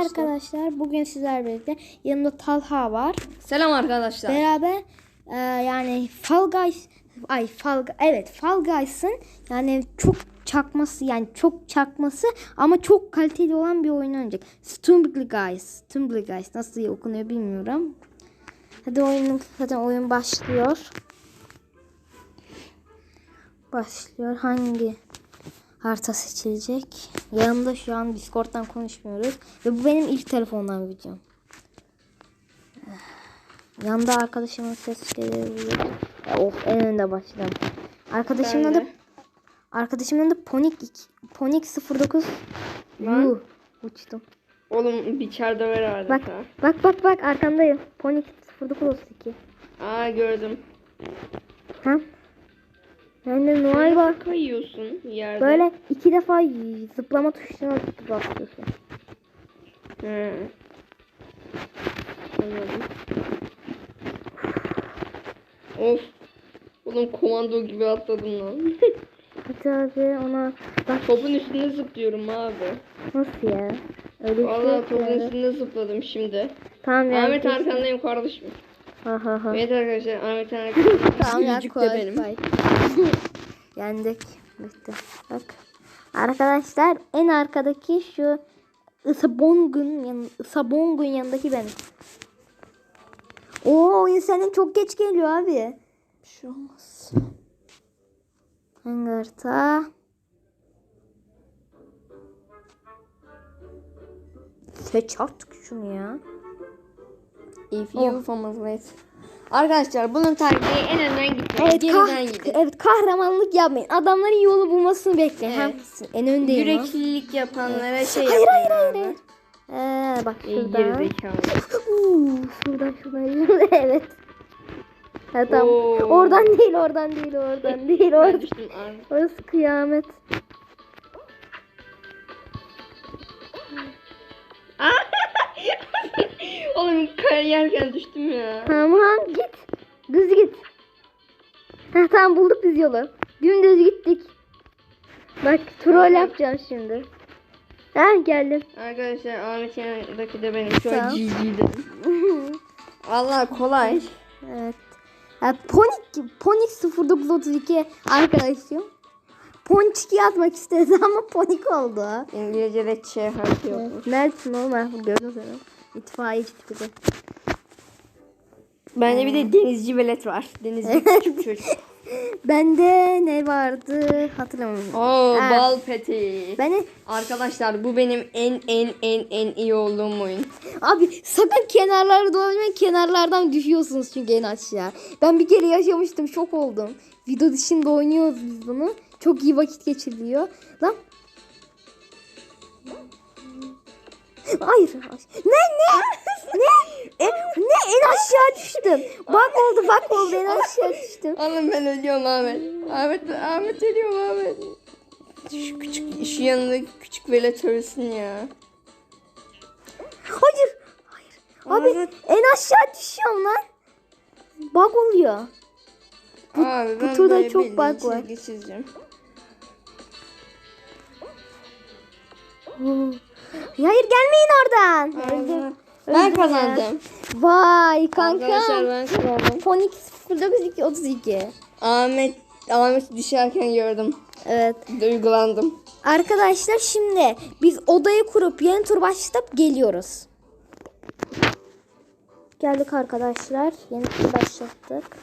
arkadaşlar. arkadaşlar. Bugün sizler birlikte yanımda Talha var. Selam arkadaşlar. Beraber e, yani Fall Guys ay Fall evet Fall Guys'ın yani çok çakması yani çok çakması ama çok kaliteli olan bir oyun oynayacak. Stumbly Guys. Stumbly Guys nasıl okunuyor bilmiyorum. Hadi oyun zaten oyun başlıyor. Başlıyor. Hangi harita seçilecek? Yanımda şu an Discord'dan konuşmuyoruz. Ve bu benim ilk telefondan videom. Yanında arkadaşımın ses gelebilir. Of en önde başladım. Arkadaşımın adı arkadaşımın adı Ponik Ponik 09 Lan. Yuh, uçtum. Oğlum bir çarda ver arada. Bak bak bak bak arkandayım. Ponik 0932. Aa gördüm. Ha? Ben de Noel var. Kayıyorsun yerde? Böyle iki defa zıplama tuşuna tutup basıyorsun. He. Anladım. Of. Oğlum komando gibi atladım lan. Hadi abi ona bak Topun üstünde zıplıyorum abi. nasıl ya? Öyle bir şey topun yani. üstünde zıpladım şimdi. Tamam ya. Ahmet arkandayım kardeşim. Ha ha ha. Evet arkadaşlar Ahmet arkandayım. Tamam ya benim. Yendik. Bitti. Bak. Arkadaşlar en arkadaki şu Isabong'un yan, Isabong'un yanındaki benim. Oo oyun senin çok geç geliyor abi. Bir şey olmaz. Hangi harita? Seç artık şunu ya. If you famous Arkadaşlar bunun tarihi en önden gitmeyin. Evet, Geriden kah- gidin. evet kahramanlık yapmayın. Adamların yolu bulmasını bekleyin. Evet. Haklısın. En öndeyim. Yüreklilik yapanlara şey Hayır hayır hayır. hayır. Ee, bak şuradan. Uuu, şuradan şuradan. evet. Ha, tamam. Oo. Oradan değil oradan değil oradan değil oradan. Orası kıyamet. Oğlum kar yerken düştüm ya. Tamam git. Düz git. Ha tamam bulduk biz yolu. Dümdüz gittik. Bak troll yapacağım şimdi. Ha geldim. Arkadaşlar Ahmet yanındaki de benim. Şu an dedim. Valla kolay. evet. Ha, Ponik, Ponik 0932 arkadaşım. Ponçik yazmak istedi ama Ponik oldu. İngilizce'de Ç harfi yok. Evet. Neredesin oğlum? Gördüm seni. İtfaiyeci tipi. Bende bir de denizci velet var. Denizci küçük çocuk. Bende ne vardı hatırlamıyorum. Oo Ha. bal peti. Ben de, Arkadaşlar bu benim en en en en iyi olduğum oyun. abi sakın kenarları dolaşmayın. Kenarlardan düşüyorsunuz çünkü en aşağı. Ben bir kere yaşamıştım. Şok oldum. Video dışında oynuyoruz biz bunu. Çok iyi vakit geçiriliyor. Lan. Hayır. Ne ne? ne? E, ne en aşağı düştüm. Bak oldu bak oldu en aşağı düştüm. Oğlum ben ölüyorum Ahmet. Ahmet Ahmet ölüyorum Ahmet. Şu küçük şu yanındaki küçük velet ölsün ya. Hayır. Hayır. Abi Ahmet. en aşağı düşüyorum lan. Bug oluyor. Bu- Abi bu turda çok bug var. çizgi çizeceğim. Hayır gelmeyin oradan. Ben Öldüm ya. kazandım. Vay kanka. Arkadaşlar ben kazandım. Phoenix 0932 32. Ahmet Ahmet düşerken gördüm. Evet. Duygulandım. Arkadaşlar şimdi biz odayı kurup yeni tur başlatıp geliyoruz. Geldik arkadaşlar. Yeni tur başlattık.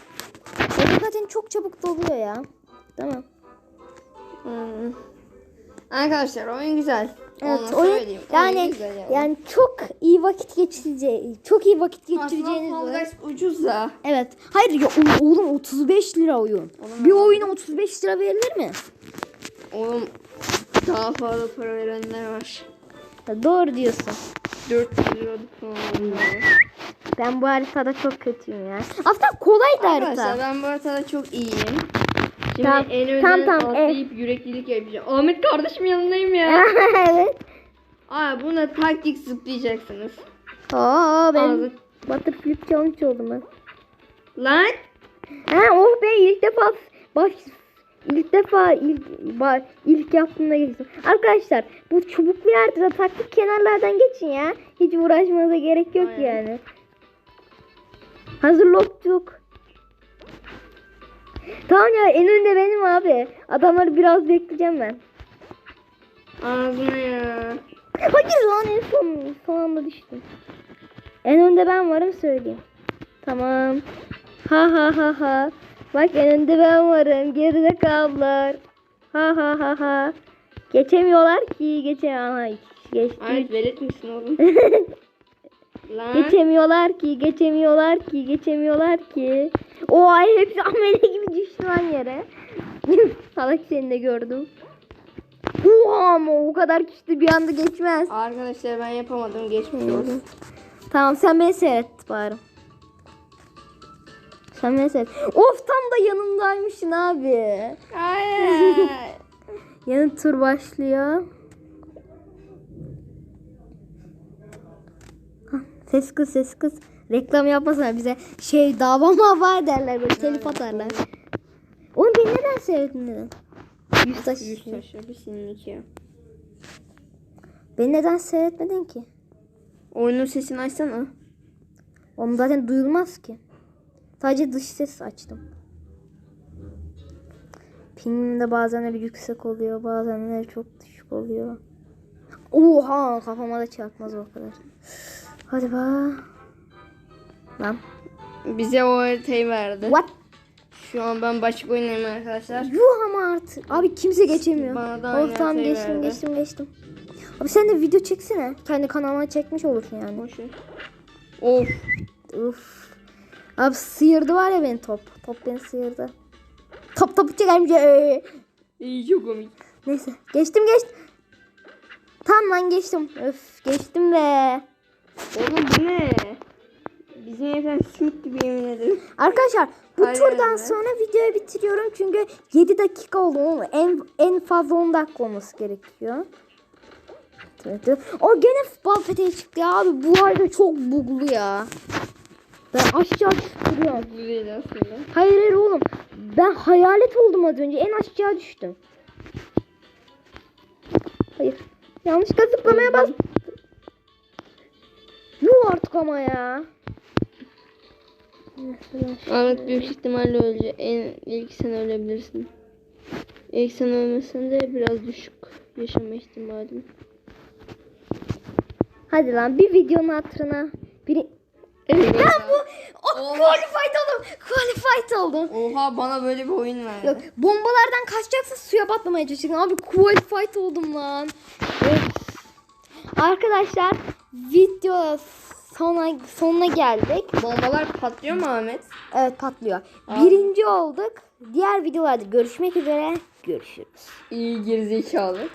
Oda zaten çok çabuk doluyor ya. Değil mi? Hmm. Arkadaşlar oyun güzel. Evet, Onu oyun söyleyeyim. Oyun yani yani. çok iyi vakit geçireceği, çok iyi vakit geçireceğiniz Aslında Fall. Guys ucuz da. Evet. Hayır ya oğlum 35 lira oyun. bir oyuna 35 lira verilir mi? Oğlum daha fazla para verenler var. Ya doğru diyorsun. 400 lira falan. Ben bu haritada çok kötüyüm ya. Aslında kolaydı Arkadaşlar harita. ben bu haritada çok iyiyim. Şimdi Tamam, en önden tamam, tamam, atlayıp yüreklilik yapacağım. Ahmet kardeşim yanındayım ya. evet. Aa buna taktik zıplayacaksınız. Aa ben Ağzı- Butterflip Challenge oldum ben. Lan Ha oh be ilk defa baş ilk defa ilk, ba- ilk yaptığımda geçtim. Arkadaşlar bu çubuklu yardıra taktık kenarlardan geçin ya. Hiç uğraşmanıza gerek yok Aynen. yani. Hazır loktuk. Tamam ya en önde benim abi. Adamları biraz bekleyeceğim ben. Ağzına ya. Hayır lan en son, son anda düştüm. En önde ben varım söyleyeyim. Tamam. Ha ha ha ha. Bak en önde ben varım. Geride kaldılar. Ha ha ha ha. Geçemiyorlar ki. Geçemiyorlar. Geçti. Ahmet velet misin oğlum? Lan. Geçemiyorlar ki. Geçemiyorlar ki. Geçemiyorlar ki. O ay hepsi amele gibi düştü lan yere. Salak seni de gördüm. Oha ama o kadar kişi bir anda geçmez. Arkadaşlar ben yapamadım. Geçmiş olsun. Tamam sen beni seyret bari. Sen beni seyret. Of tam da yanımdaymışsın abi. Hayır. Yeni tur başlıyor. Hah, Ses kız ses kız. Reklam yapmasana bize. Şey dava mava derler böyle telif atarlar. Oğlum beni neden seyrettin dedim. Yüz taş. Yüz taşı bir sinlik ya. Beni neden seyretmedin ki? Oyunun sesini açsana. Onun zaten duyulmaz ki. Sadece dış ses açtım. Pingim de bazen bir yüksek oluyor, bazen de çok düşük oluyor. Oha kafama da çarpmaz o kadar. Hadi bak. Lan. Bize o haritayı verdi. What? Şu an ben başka oynuyorum arkadaşlar. Yuh ama artık. Abi kimse geçemiyor. Bana da aynı haritayı geçtim verdi. geçtim geçtim. Abi sen de video çeksene. Kendi kanalına çekmiş olursun yani. Boş ver. Of. Uf. Abi sıyırdı var ya beni top. Top beni sıyırdı. Top topu çekerim. İyi çok komik. Neyse geçtim geçtim. Tamam lan geçtim. Öf geçtim be. Oğlum bu ne? Bizim evden simit gibi yemin ederim. Arkadaşlar bu Aynen turdan öyle. sonra videoyu bitiriyorum çünkü 7 dakika oldu. En en fazla 10 dakika olması gerekiyor. O gene peteği çıktı ya abi. Bu halde çok buglu ya. Ben aşağı aslında. Hayır hayır oğlum. Ben hayalet oldum az önce. En aşağı düştüm. Hayır. Yanlışlıkla zıplamaya bas. Yuh artık ama ya. Ahmet büyük ihtimalle ölecek. En ilk sen ölebilirsin. İlk sen ölmesen de biraz düşük yaşama ihtimalim. Hadi lan bir videonun hatırına. Biri... Evet. Ben bu... Oh, qualified oldum. Qualified oldum. Oha bana böyle bir oyun verdi. Yok bombalardan kaçacaksın suya batmamaya çalışacaksın. Abi qualified oldum lan. Evet. Arkadaşlar video sona sonuna geldik. Bombalar patlıyor mu Ahmet? Evet patlıyor. Aa. Birinci olduk. Diğer videolarda görüşmek üzere. Görüşürüz. İyi gerizekalı.